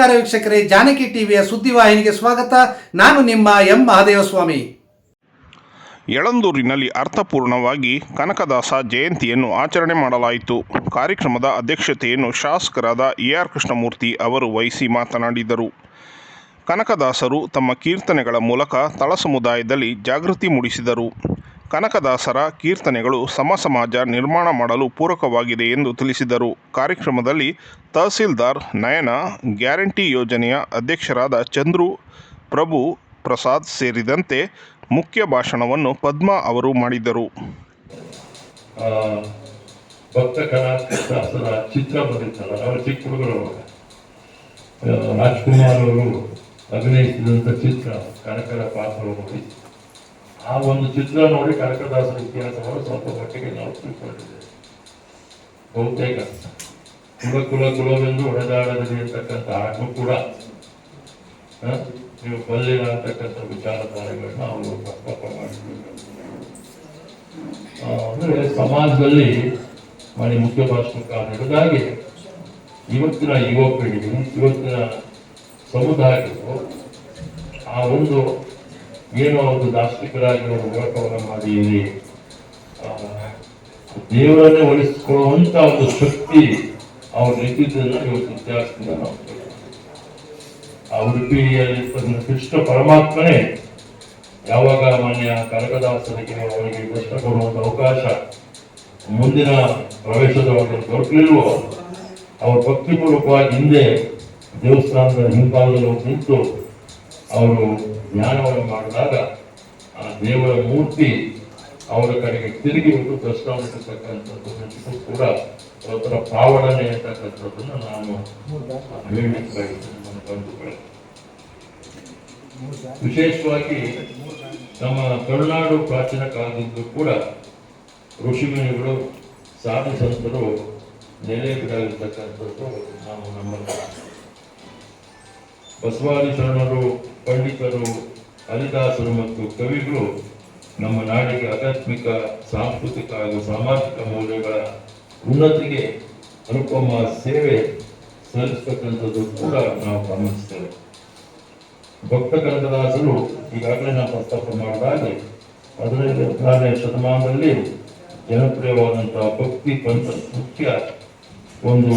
ನಮಸ್ಕಾರ ವೀಕ್ಷಕರೇ, ಜಾನಕಿ ಟಿವಿಯ ಸುದ್ದಿವಾಹಿನಿಗೆ ಸ್ವಾಗತ. ನಾನು ನಿಮ್ಮ ಎಂ ಮಹಾದೇವಸ್ವಾಮಿ. ಯಳಂದೂರಿನಲ್ಲಿ ಅರ್ಥಪೂರ್ಣವಾಗಿ ಕನಕದಾಸ ಜಯಂತಿಯನ್ನು ಆಚರಣೆ ಮಾಡಲಾಯಿತು. ಕಾರ್ಯಕ್ರಮದ ಅಧ್ಯಕ್ಷತೆಯನ್ನು ಶಾಸಕರಾದ ಎ ಆರ್ ಕೃಷ್ಣಮೂರ್ತಿ ಅವರು ವಹಿಸಿ ಮಾತನಾಡಿದರು. ಕನಕದಾಸರು ತಮ್ಮ ಕೀರ್ತನೆಗಳ ಮೂಲಕ ತಳ ಸಮುದಾಯದಲ್ಲಿ ಜಾಗೃತಿ ಮೂಡಿಸಿದರು. ಕನಕದಾಸರ ಕೀರ್ತನೆಗಳು ಸಮ ಸಮಾಜ ನಿರ್ಮಾಣ ಮಾಡಲು ಪೂರಕವಾಗಿದೆ ಎಂದು ತಿಳಿಸಿದರು. ಕಾರ್ಯಕ್ರಮದಲ್ಲಿ ತಹಸೀಲ್ದಾರ್ ನಯನ, ಗ್ಯಾರಂಟಿ ಯೋಜನೆಯ ಅಧ್ಯಕ್ಷರಾದ ಚಂದ್ರು ಪ್ರಭು ಪ್ರಸಾದ್ ಸೇರಿದಂತೆ ಮುಖ್ಯ ಭಾಷಣವನ್ನು ಪದ್ಮಾ ಅವರು ಮಾಡಿದರು. ಭಕ್ತ ಚಿತ್ರ ಅವರ ಚಿಕ್ಕ ಹುಡುಗರು ರಾಜ್ಕುಮಾರ್ ಅವರು ಚಿತ್ರ ಕನಕರ ಆ ಒಂದು ಚಿತ್ರ ನೋಡಿ ಕನಕದಾಸರ ಇತಿಹಾಸವನ್ನು ಸ್ವಲ್ಪ ಮಟ್ಟಿಗೆ ನಾವು ತಿಳ್ಕೊಂಡಿದ್ದೇವೆ. ಬಹುತೇಕ ಕುಲ ಕುಲ ಕುಲವೆಂದು ಒಡೆದಾಡದಲ್ಲಿ ಅಂತಕ್ಕಂಥ ಆಗು ಕೂಡ ನೀವು ಬಲ್ಲಿನ ಅಂತಕ್ಕಂಥ ವಿಚಾರಧಾರೆಗಳನ್ನ ಅವರು ಪ್ರಸ್ತಾಪ ಮಾಡಿದ್ರು ಅಂದರೆ ಸಮಾಜದಲ್ಲಿ ಮಾಡಿ ಮುಖ್ಯ ಹಿಡಿದಾಗಿ ಇವತ್ತಿನ ಯುವ ಪೀಳಿಗೆ ಇವತ್ತಿನ ಸಮುದಾಯಗಳು ಆ ಒಂದು ಏನೋ ಒಂದು ದಾರ್ಶನಿಕರಾಗಿ ಅವರು ಹೋರಾಟವನ್ನು ಮಾಡಿ ಇಲ್ಲಿ ದೇವರನ್ನೇ ಒಲಿಸಿಕೊಳ್ಳುವಂತ ಒಂದು ಶಕ್ತಿ ಅವ್ರ ನಿಂತಿದ್ದನ್ನ ಇವತ್ತು ಇತಿಹಾಸದಿಂದ ನಾವು. ಆ ಉಡುಪಿಯಲ್ಲಿ ಕೃಷ್ಣ ಪರಮಾತ್ಮನೇ ಯಾವಾಗ ಮಾನ್ಯ ಕನಕದಾಸರಿಗೆ ಅವರಿಗೆ ದರ್ಶನ ಕೊಡುವಂತ ಅವಕಾಶ ಮುಂದಿನ ಪ್ರವೇಶದ ಒಂದು ದೊರಕಲಿಲ್ವೋ ಅವರು ಭಕ್ತಿಪೂರ್ವಕವಾಗಿ ಹಿಂದೆ ದೇವಸ್ಥಾನದ ಹಿಂಭಾಗದಲ್ಲಿ ನಿಂತು ಅವರು ಧ್ಯಾನವನ್ನು ಮಾಡಿದಾಗ ಆ ದೇವರ ಮೂರ್ತಿ ಅವರ ಕಡೆಗೆ ತಿರುಗಿ ಒಂದು ದರ್ಶನವನ್ನು ಇರ್ತಕ್ಕಂಥದ್ದು ಕೂಡ ಅವರ ಪಾವಡನೆ ಅಂತಕ್ಕಂಥದ್ದನ್ನು ನಾನು ನನ್ನ ಬಂಧುಗಳೇ ವಿಶೇಷವಾಗಿ ನಮ್ಮ ತಮಿಳುನಾಡು ಪ್ರಾಚೀನ ಕಾಲದಿಂದಲೂ ಕೂಡ ಋಷಿಮುನಿಗಳು ಸಾಧು ಸಂತರು ನೆಲೆಗಿಡಾಗಿರ್ತಕ್ಕಂಥದ್ದು ನಾವು ನಮ್ಮ ಬಸವಾದಿ ಶರಣರು ಪಂಡಿತರು ಹರಿದಾಸರು ಮತ್ತು ಕವಿಗಳು ನಮ್ಮ ನಾಡಿಗೆ ಆಧ್ಯಾತ್ಮಿಕ, ಸಾಂಸ್ಕೃತಿಕ ಹಾಗೂ ಸಾಮಾಜಿಕ ಮೌಲ್ಯಗಳ ಉನ್ನತಿಗೆ ಅನುಪಮ ಸೇವೆ ಸಲ್ಲಿಸ್ತಕ್ಕಂಥದ್ದು ಕೂಡ ನಾವು ಗಮನಿಸ್ತೇವೆ. ಭಕ್ತ ಕನಕದಾಸರು ಈಗಾಗಲೇ ನಾವು ಪ್ರಸ್ತಾಪ ಮಾಡಿದಾಗೆ ಹದಿನೈದು ಹದಿನಾರನೇ ಶತಮಾನದಲ್ಲಿ ಜನಪ್ರಿಯವಾದಂತಹ ಭಕ್ತಿ ಪಂಥ ಮುಖ್ಯ ಒಂದು